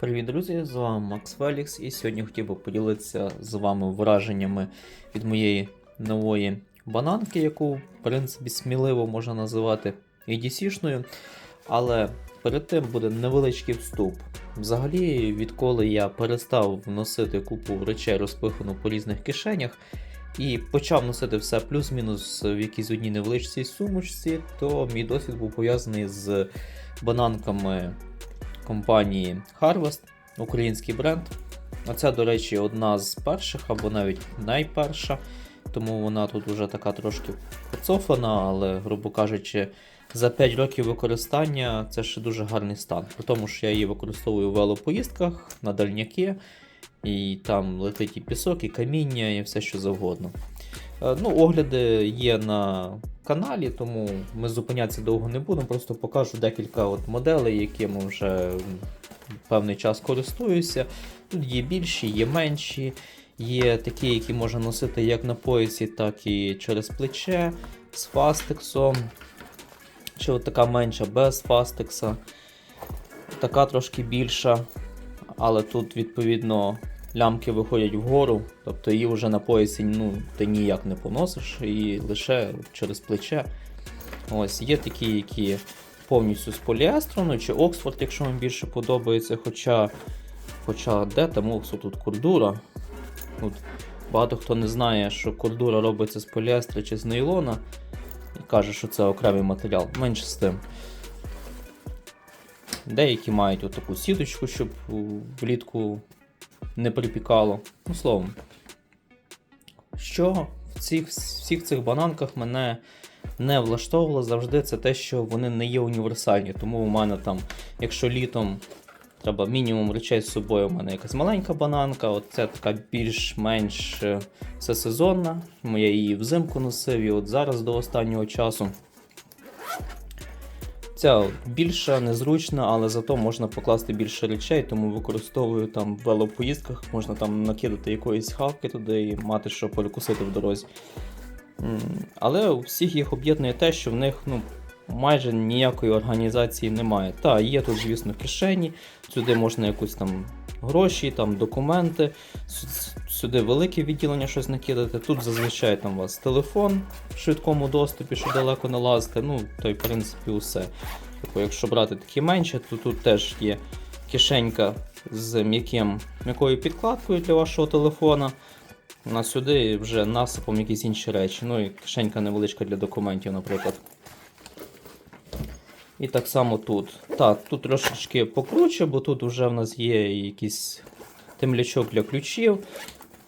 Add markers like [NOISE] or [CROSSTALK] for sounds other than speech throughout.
Привіт, друзі! З вами Макс Фелікс, і сьогодні хотів би поділитися з вами враженнями від моєї нової бананки, яку, в принципі, сміливо можна називати EDC-шною. Але перед тим буде невеличкий вступ. Взагалі, відколи я перестав носити купу речей, розпихану по різних кишенях, і почав носити все плюс-мінус в якійсь одній невеличкій сумочці, то мій досвід був пов'язаний з бананками компанії Harvest, український бренд. Оця, до речі, одна з перших або навіть найперша, тому вона тут вже така трошки поцофана, але, грубо кажучи, за 5 років використання це ще дуже гарний стан. При тому, що я її використовую в велопоїздках на дальняки, і там летить і пісок, і каміння, і все що завгодно. Е, Ну, огляди є на каналі, тому ми зупинятися довго не будемо. Просто покажу декілька от моделей, якими вже певний час користуюся. Тут є більші, є менші, є такі, які можна носити як на поясі, так і через плече, з фастексом. Чи от така менша без фастекса. Така трошки більша, але тут, відповідно, лямки виходять вгору, тобто її вже на поясі ну, ти ніяк не поносиш, і лише через плече. Ось, є такі, які повністю з поліестру, ну, чи Оксфорд, якщо вам більше подобається. Хоча, хоча де там Оксфорд, тут кордура. Тут багато хто не знає, що кордура робиться з поліестра чи з нейлона. І каже, що це окремий матеріал. Менше з тим. Деякі мають отаку сіточку, щоб влітку не припікало. Ну, словом. Що в цих, всіх цих бананках мене не влаштовувало завжди, це те, що вони не є універсальні. Тому у мене там, якщо літом треба мінімум речей з собою, у мене якась маленька бананка, от це така більш-менш е, всесезонна. Я її взимку носив, і от зараз до останнього часу. Ця більша, незручна, але зато можна покласти більше речей, тому використовую там в велопоїздках, можна там накидати якоїсь хавки туди і мати що перекусити в дорозі. Але у всіх їх об'єднує те, що в них ну, майже ніякої організації немає. Та, є тут, звісно, кишені, сюди можна якусь там гроші, там документи, сюди велике відділення щось накидати. Тут зазвичай там у вас телефон в швидкому доступі, що далеко не лазити. Ну, то й в принципі усе. Тобто, якщо брати такі менші, то тут теж є кишенька з м'яким, м'якою підкладкою для вашого телефона. На сюди вже насипом якісь інші речі. Ну і кишенька невеличка для документів, наприклад. І так само тут. Так, тут трошечки покруче, бо тут вже в нас є якийсь темлячок для ключів,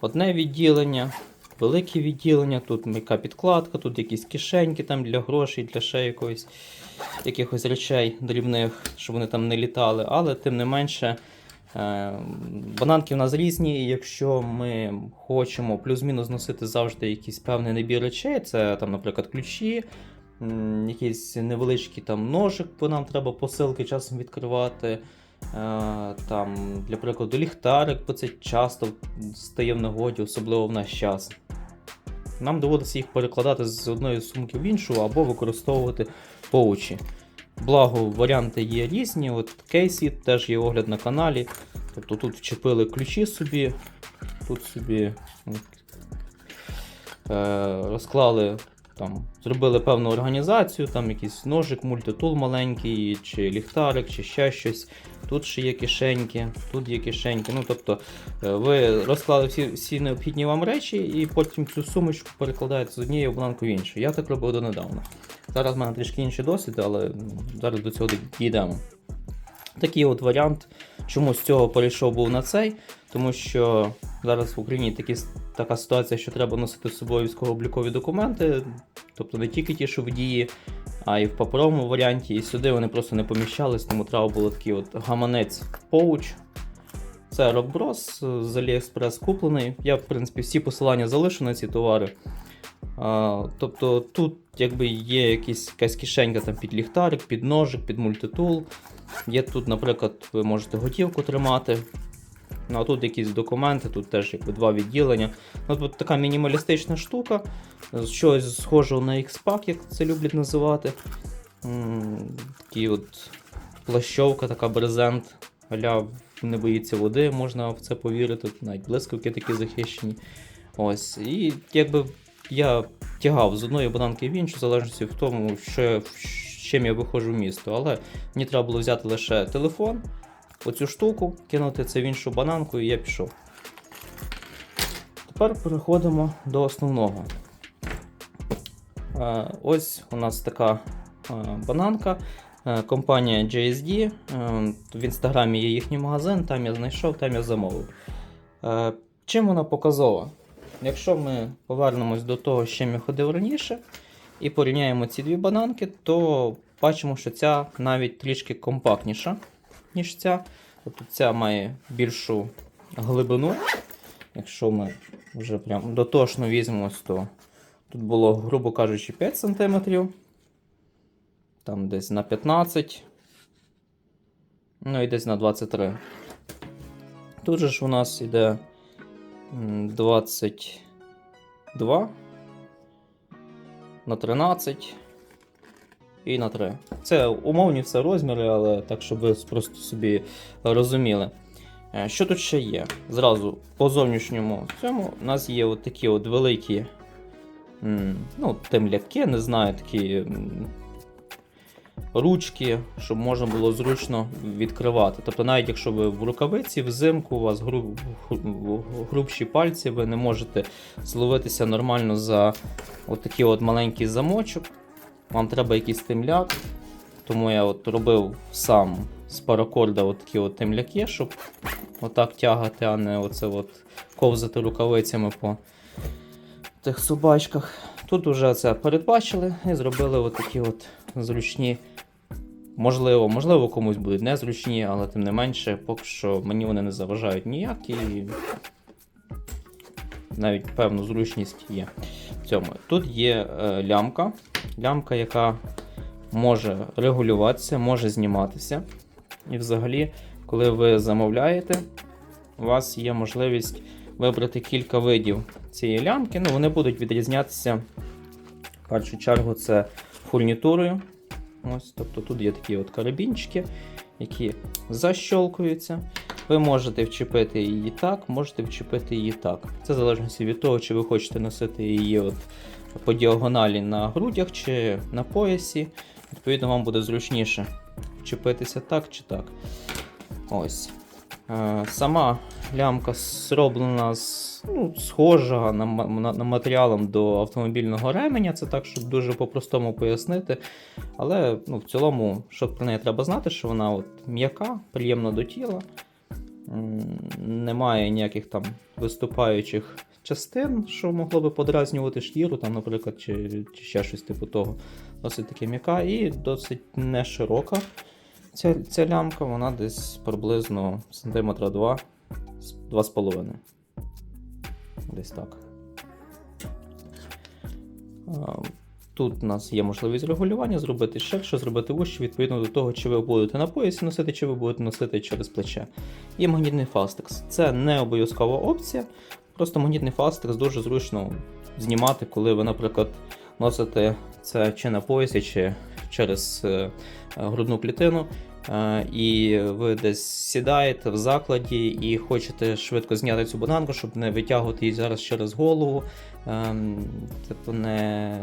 одне відділення, велике відділення, тут м'яка підкладка, тут якісь кишеньки там для грошей, для ще якоїсь, якихось речей дрібних, щоб вони там не літали. Але тим не менше, е, бананки в нас різні, і якщо ми хочемо плюс-мінус носити завжди якийсь певний набір речей, це там, наприклад, ключі. М, Якийсь невеличкий там ножик, бо нам треба посилки часом відкривати. Е, Там, для прикладу, ліхтарик, бо це часто стає в нагоді, особливо в наш час. Нам доводиться їх перекладати з одної сумки в іншу або використовувати поучі. Благо, варіанти є різні. От кейсі теж є огляд на каналі. Тобто тут вчепили ключі собі, тут собі е, розклали там, зробили певну організацію, там якийсь ножик, мультитул маленький, чи ліхтарик, чи ще щось. Тут ще є кишеньки, тут є кишеньки. Ну, тобто е, ви розклали всі, всі необхідні вам речі і потім цю сумочку перекладаєте з однієї обладнанки в іншу. Я так робив донедавна. Зараз в мене трішки інший досвід, але зараз до цього дійдемо. Такий от варіант. Чому з цього перейшов був на цей? Тому що зараз в Україні такі, така ситуація, що треба носити з собою військово-облікові документи, тобто не тільки ті, що в дії, а й в паперовому варіанті. І сюди вони просто не поміщались, тому треба було такий от гаманець поуч. Це Rockbros з AliExpress куплений. Я, в принципі, всі посилання залишу на ці товари. А, тобто тут якби є якісь, якась кишенька там під ліхтарик, під ножик, під мультитул. Є тут, наприклад, ви можете готівку тримати. Ну, а тут якісь документи, тут теж якби два відділення. Ну, тут така мінімалістична штука. Щось схожого на X-Pack, як це люблять називати. Такий от плащовка, така брезент. аля не боїться води, можна в це повірити, навіть блискавки такі захищені. Ось. І якби я тягав з одної бананки в іншу, в залежності в тому, що, чим я виходжу в місто. Але мені треба було взяти лише телефон, оцю штуку, кинути це в іншу бананку, і я пішов. Тепер переходимо до основного. Е, Ось у нас така е, бананка. Е, Компанія JSD. В інстаграмі є їхній магазин, там я знайшов, там я замовив. Чим вона показова? Якщо ми повернемось до того, з чим я ходив раніше, і порівняємо ці дві бананки, то бачимо, що ця навіть трішки компактніша, ніж ця. Тобто ця має більшу глибину. Якщо ми вже прям дотошно візьмемось, то тут було, грубо кажучи, 5 см. Там десь на 15. Ну і десь на 23. Тут же ж у нас іде м, 22 на 13 і на 3. Це умовні все розміри, але так, щоб ви просто собі розуміли. Е, Що тут ще є? Зразу по зовнішньому цьому у нас є от такі от великі ну, темляки, не знаю, такі ручки, щоб можна було зручно відкривати. Тобто, навіть якщо ви в рукавиці, взимку у вас гру, гру- грубші пальці, ви не можете зловитися нормально за от от маленький замочок. Вам треба якийсь темляк. Тому я от робив сам з паракорда от от темляки, щоб отак тягати, а не оце от ковзати рукавицями по тих собачках. Тут вже це передбачили і зробили от такі от зручні. Можливо, можливо, комусь будуть незручні, але тим не менше, поки що мені вони не заважають ніяк і навіть певну зручність є в цьому. Тут є е, лямка, лямка, яка може регулюватися, може зніматися. І взагалі, коли ви замовляєте, у вас є можливість вибрати кілька видів цієї лямки. Ну, вони будуть відрізнятися в першу чергу це фурнітурою. Ось, тобто тут є такі от карабінчики, які защолкуються. Ви можете вчепити її так, можете вчепити її так. Це в залежності від того, чи ви хочете носити її от по діагоналі на грудях чи на поясі. Відповідно, вам буде зручніше вчепитися так чи так. Ось. Е, Сама лямка зроблена з, ну, схожа на, на, на матеріалом до автомобільного ременя. Це так, щоб дуже по-простому пояснити. Але ну, в цілому, що про неї треба знати, що вона от м'яка, приємна до тіла. Немає ніяких там виступаючих частин, що могло би подразнювати шкіру, там, наприклад, чи, чи ще щось типу того. Досить таки м'яка і досить не широка. Ця, ця лямка, вона десь приблизно сантиметра 2, 2,5. Десь так. Тут у нас є можливість регулювання, зробити ширше, зробити вище, відповідно до того, чи ви будете на поясі носити, чи ви будете носити через плече. Є магнітний фастекс. Це не обов'язкова опція. Просто магнітний фастекс дуже зручно знімати, коли ви, наприклад, носите це чи на поясі, чи через е, грудну клітину. Е, І ви десь сідаєте в закладі і хочете швидко зняти цю бананку, щоб не витягувати її зараз через голову, ем, типу не,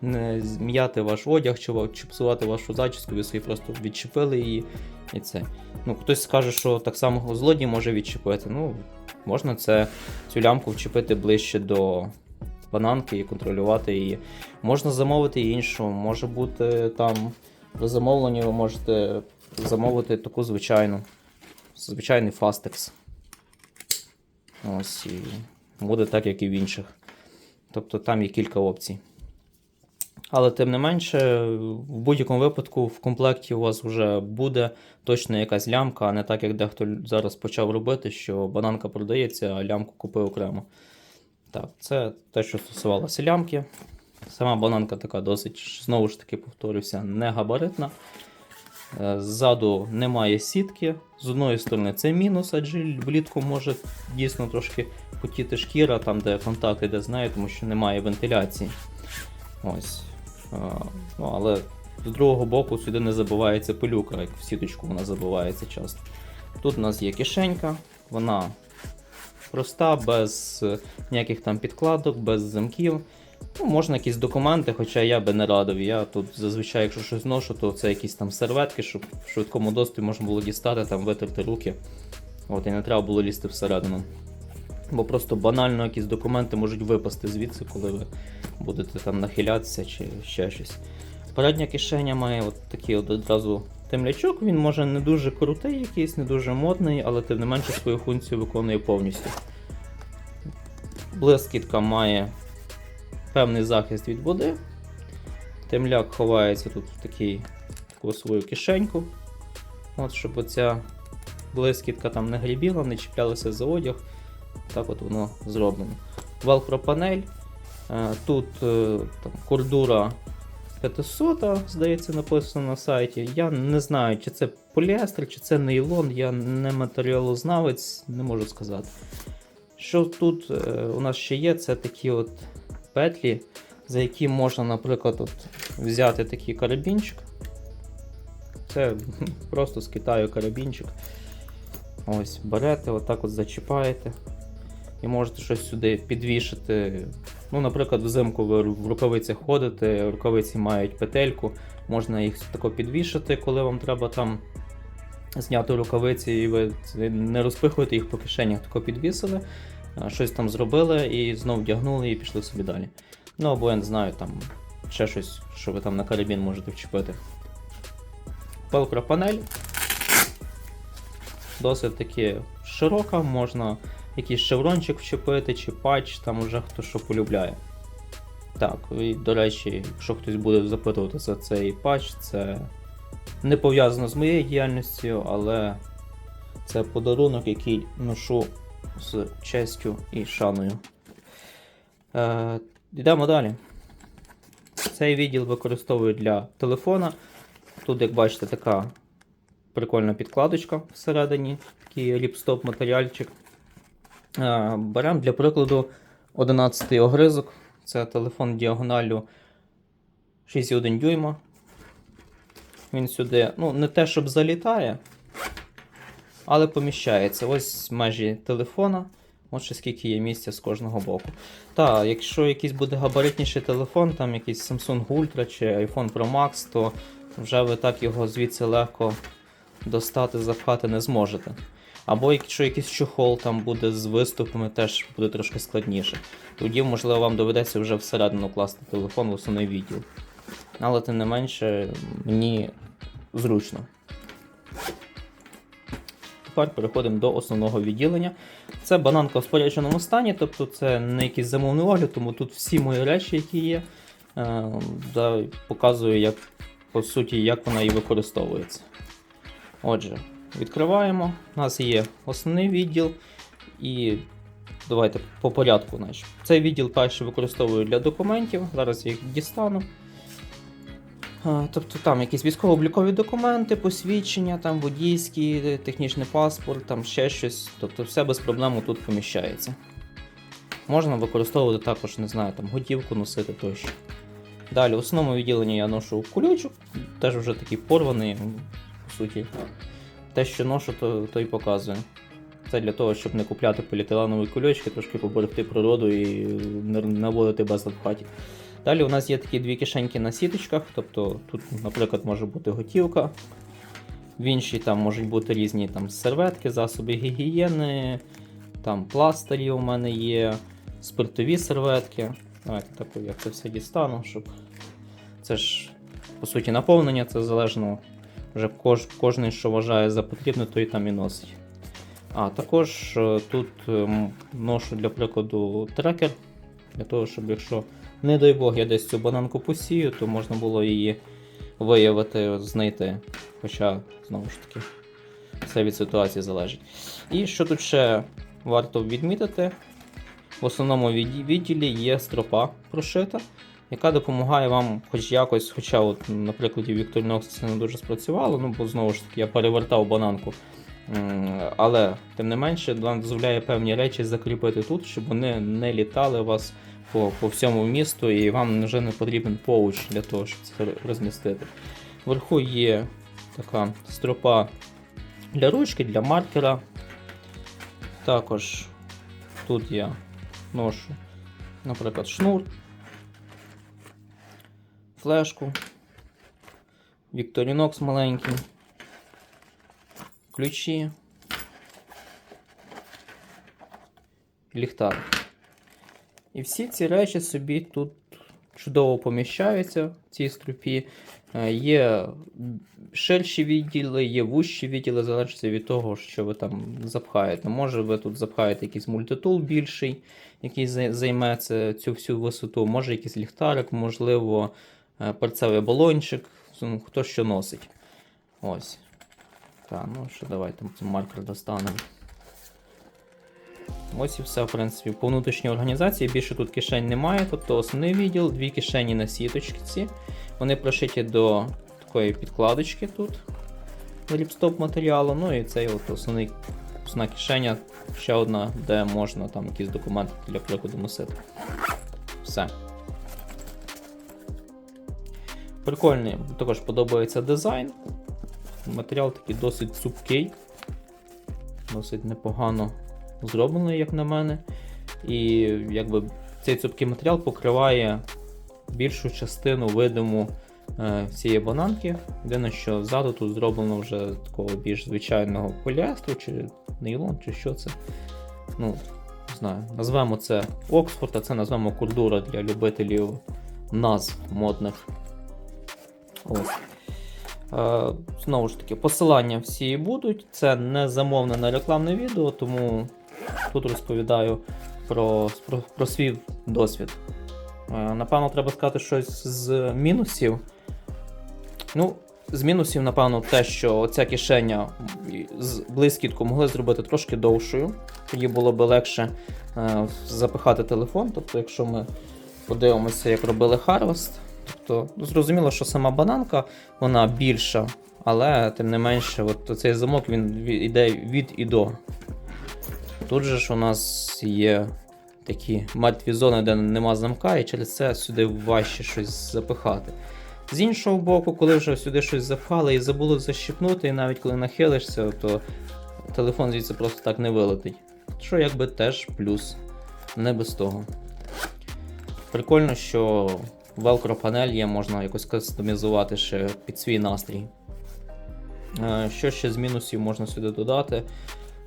не зм'яти ваш одяг чи, чи псувати вашу зачіску, ви собі просто відчепили її. І це. Ну, хтось скаже, що так само злодій може відчепити. Ну, можна це, цю лямку вчепити ближче до бананки і контролювати її. Можна замовити іншу, може бути там при замовленні ви можете замовити таку звичайну, звичайний фастекс. Ось і буде так, як і в інших. Тобто там є кілька опцій. Але тим не менше, в будь-якому випадку в комплекті у вас вже буде точно якась лямка, а не так, як дехто зараз почав робити, що бананка продається, а лямку купив окремо. Так, це те, що стосувалося лямки. Сама бананка така досить, знову ж таки, повторюся, не габаритна. Е, Ззаду немає сітки. З одної сторони це мінус, адже влітку може дійсно трошки потіти шкіра, там, де контакт іде з нею, тому що немає вентиляції. Ось. Е, Ну, але з другого боку сюди не забивається пилюка, як в сіточку вона забивається часто. Тут у нас є кишенька, вона проста, без е, ніяких там підкладок, без замків. Ну, можна якісь документи, хоча я би не радив. Я тут зазвичай, якщо щось ношу, то це якісь там серветки, щоб в швидкому доступі можна було дістати, там витерти руки. От, і не треба було лізти всередину. Бо просто банально якісь документи можуть випасти звідси, коли ви будете там нахилятися чи ще щось. Передня кишеня має от такий от одразу темлячок. Він може не дуже крутий, якийсь, не дуже модний, але тим не менше свою функцію виконує повністю. Блискітка має певний захист від води. Темляк ховається тут в такий, таку свою кишеньку. От, щоб оця блискітка там не грібіла, не чіплялася за одяг. Так от воно зроблено. Velcro панель. Е, Тут е, там, кордура 500, здається, написано на сайті. Я не знаю, чи це поліестер, чи це нейлон, я не матеріалознавець, не можу сказати. Що тут е, у нас ще є, це такі от петлі, за які можна, наприклад, от, взяти такий карабінчик. Це [LAUGHS] просто з Китаю карабінчик. Ось, берете, отак от зачіпаєте. І можете щось сюди підвішати. Ну, наприклад, взимку ви в рукавицях ходите, рукавиці мають петельку, можна їх тако підвішати, коли вам треба там зняти рукавиці, і ви не розпихуєте їх по кишенях, тако підвісили, щось там зробили і знов вдягнули і пішли собі далі. Ну або я не знаю, там ще щось, що ви там на карабін можете вчепити. Велкро панель. Досить таки широка, можна якийсь шеврончик вчепити чи патч, там уже хто що полюбляє. Так, і до речі, якщо хтось буде запитувати за цей патч, це не пов'язано з моєю діяльністю, але це подарунок, який ношу з честю і шаною. Е, йдемо далі. Цей відділ використовую для телефона. Тут, як бачите, така прикольна підкладочка всередині, такий ріпстоп матеріальчик. Е, Беремо для прикладу 11-й огризок. Це телефон діагоналю 6,1 дюйма. Він сюди, ну, не те, щоб залітає, але поміщається. Ось межі телефона. От ще скільки є місця з кожного боку. Та, якщо якийсь буде габаритніший телефон, там якийсь Samsung Ultra чи iPhone Pro Max, то вже ви так його звідси легко достати, запхати не зможете. Або якщо якийсь чохол там буде з виступами, теж буде трошки складніше. Тоді, можливо, вам доведеться вже всередину класти телефон в основний відділ. Але тим не менше, мені зручно. Тепер переходимо до основного відділення. Це бананка в спорядженому стані, тобто це не якийсь замовний огляд, тому тут всі мої речі, які є, е, да, показую, як, по суті, як вона і використовується. Отже, відкриваємо. У нас є основний відділ. І давайте по порядку. Значить. Цей відділ перший використовую для документів. Зараз я їх дістану. А, Тобто там якісь військово-облікові документи, посвідчення, там водійський, технічний паспорт, там ще щось. Тобто все без проблем тут поміщається. Можна використовувати також, не знаю, там готівку носити тощо. Далі, в основному відділенні я ношу кулючок, теж вже такий порваний, по суті. Те, що ношу, то, то і показую. Це для того, щоб не купляти поліетиленові кульочки, трошки поберегти природу і не наводити безлад в. Далі у нас є такі дві кишеньки на сіточках, тобто тут, наприклад, може бути готівка. В іншій там можуть бути різні там, серветки, засоби гігієни, там пластирі у мене є, спиртові серветки. Давайте так я це все дістану, щоб це ж по суті наповнення, це залежно вже кож, кожен, що вважає за потрібне, той там і носить. А також е, тут ем, ношу для прикладу трекер, для того, щоб якщо, не дай Бог, я десь цю бананку посію, то можна було її виявити, знайти. Хоча, знову ж таки, все від ситуації залежить. І що тут ще варто відмітити, в основному відділі є стропа прошита, яка допомагає вам хоч якось, хоча, от, на прикладі Victorinox це не дуже спрацювало, ну бо знову ж таки я перевертав бананку. Але, тим не менше, вам дозволяє певні речі закріпити тут, щоб вони не літали у вас по, по всьому місту, і вам вже не потрібен поуч для того, щоб це розмістити. Вверху є така стропа для ручки, для маркера. Також тут я ношу, наприклад, шнур, флешку, Victorinox маленький, ключі, ліхтар. І всі ці речі собі тут чудово поміщаються в цій струпі. Е, Є ширші відділи, є вущі відділи, залежить від того, що ви там запхаєте. Може, ви тут запхаєте якийсь мультитул більший, який займе цю всю висоту, може якийсь ліхтарик, можливо, е, перцевий балончик, ну, хто що носить. Ось. Так, ну що, давайте маркер достанемо. Ось і все, в принципі, по внутрішній організації більше тут кишень немає, тобто основний відділ, дві кишені на сіточці. Вони прошиті до такої підкладочки тут ліпстоп матеріалу. Ну і цей от основний основна кишеня, ще одна, де можна там якісь документи для прикладу носити. Все. Прикольний, також подобається дизайн. Матеріал такий досить цупкий, досить непогано зроблений, як на мене. І якби цей цупкий матеріал покриває більшу частину видиму е, цієї бананки. Єдине, що ззаду тут зроблено вже такого більш звичайного поліестру, чи нейлон, чи що це. Ну, знаю. Назвемо це Оксфорд, а це назвемо курдура для любителів назв модних. Ось. Е, Знову ж таки, посилання всі будуть. Це не замовлене рекламне відео, тому тут розповідаю про, про, про свій досвід. Е, Напевно, треба сказати щось з мінусів. Ну, з мінусів, напевно, те, що ця кишеня з блискітку могли зробити трошки довшою. Тоді було б легше е, запихати телефон. Тобто, якщо ми подивимося, як робили Harvest, тобто ну, зрозуміло, що сама бананка вона більша, але тим не менше, от цей замок він йде від і до. Тут же ж у нас є такі мертві зони, де нема замка, і через це сюди важче щось запихати. З іншого боку, коли вже сюди щось запхали і забули защипнути, і навіть коли нахилишся, то телефон звідси просто так не вилетить. Що якби теж плюс, не без того. Прикольно, що велкро панель є, можна якось кастомізувати ще під свій настрій. Е, Що ще з мінусів можна сюди додати?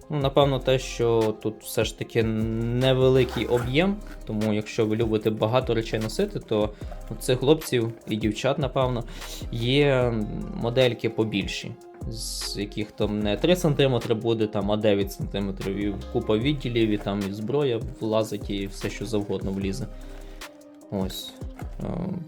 Ну, напевно, те, що тут все ж таки невеликий об'єм, тому якщо ви любите багато речей носити, то у цих хлопців і дівчат, напевно, є модельки побільші, з яких там не 3 см буде, там, а 9 см, і купа відділів, і там і зброя влазить, і все, що завгодно влізе. Ось. Ем,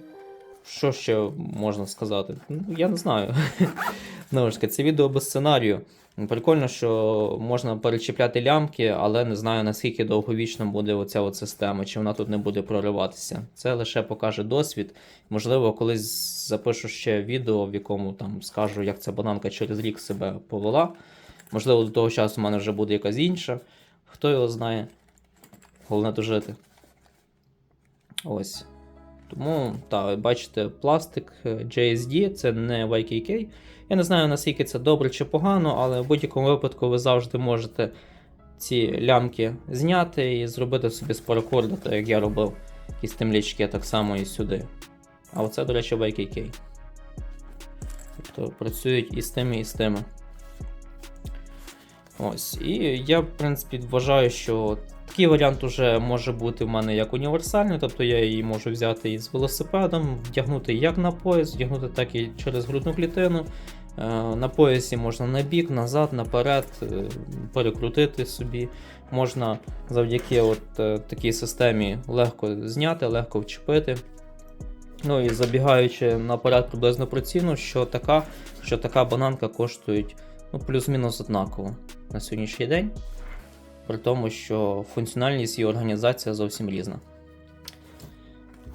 Що ще можна сказати? Ну, я не знаю. [LAUGHS] Знову це відео без сценарію. Прикольно, що можна перечіпляти лямки, але не знаю наскільки довговічно буде оця от система, чи вона тут не буде прориватися. Це лише покаже досвід. Можливо, колись запишу ще відео, в якому там скажу, як ця бананка через рік себе повела. Можливо, до того часу в мене вже буде якась інша. Хто його знає. Головне дожити. Ось. Тому, так, бачите, пластик е, JSD, це не YKK. Я не знаю, наскільки це добре чи погано, але в будь-якому випадку ви завжди можете ці лямки зняти і зробити собі з паракорду, так як я робив якісь темлячки так само і сюди. А оце, до речі, YKK. Тобто працюють і з тими, і з тими. Ось. І я, в принципі, вважаю, що такий варіант уже може бути в мене як універсальний, тобто я її можу взяти із велосипедом, вдягнути як на пояс, вдягнути так і через грудну клітину. Е, На поясі можна на бік, назад, наперед, е, перекрутити собі. Можна завдяки от е, такій системі легко зняти, легко вчепити. Ну і забігаючи наперед приблизно про ціну, що така, що така бананка коштує ну, плюс-мінус однаково на сьогоднішній день. При тому, що функціональність і організація зовсім різна.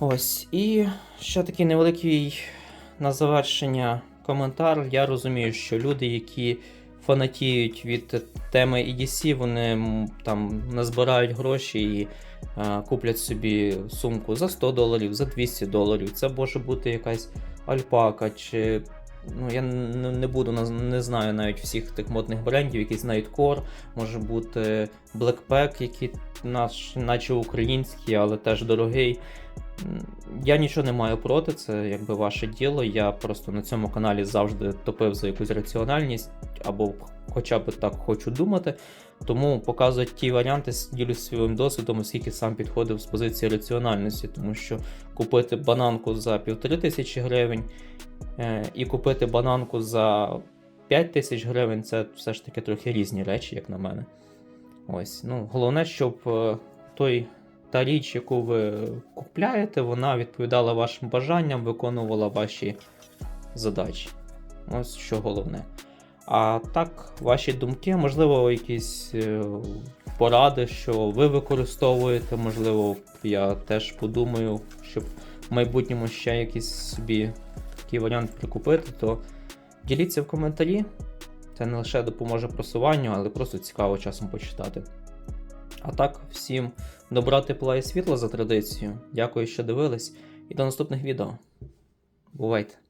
Ось. І ще такий невеликий на завершення коментар. Я розумію, що люди, які фанатіють від теми EDC, вони там назбирають гроші і е, куплять собі сумку за 100 доларів, за 200 доларів. Це може бути якась альпака, чи ну я не, буду не знаю навіть всіх тих модних брендів, якийсь Nightcore, може бути Blackpack, який наш, наче український, але теж дорогий. Я нічого не маю проти, це якби ваше діло. Я просто на цьому каналі завжди топив за якусь раціональність, або хоча б так хочу думати. Тому показують ті варіанти, ділюсь своїм досвідом, оскільки сам підходив з позиції раціональності, тому що купити бананку за півтори тисячі гривень е, і купити бананку за 5 тисяч гривень це все ж таки трохи різні речі, як на мене. Ось, ну, головне, щоб е, той, та річ, яку ви купляєте, вона відповідала вашим бажанням, виконувала ваші задачі. Ось що головне. А так, ваші думки, можливо, якісь е, поради, що ви використовуєте, можливо, я теж подумаю, щоб в майбутньому ще якийсь собі такий варіант прикупити, то діліться в коментарі. Це не лише допоможе просуванню, але просто цікаво часом почитати. А так, всім добра, тепла і світла за традицією. Дякую, що дивились, і до наступних відео. Бувайте!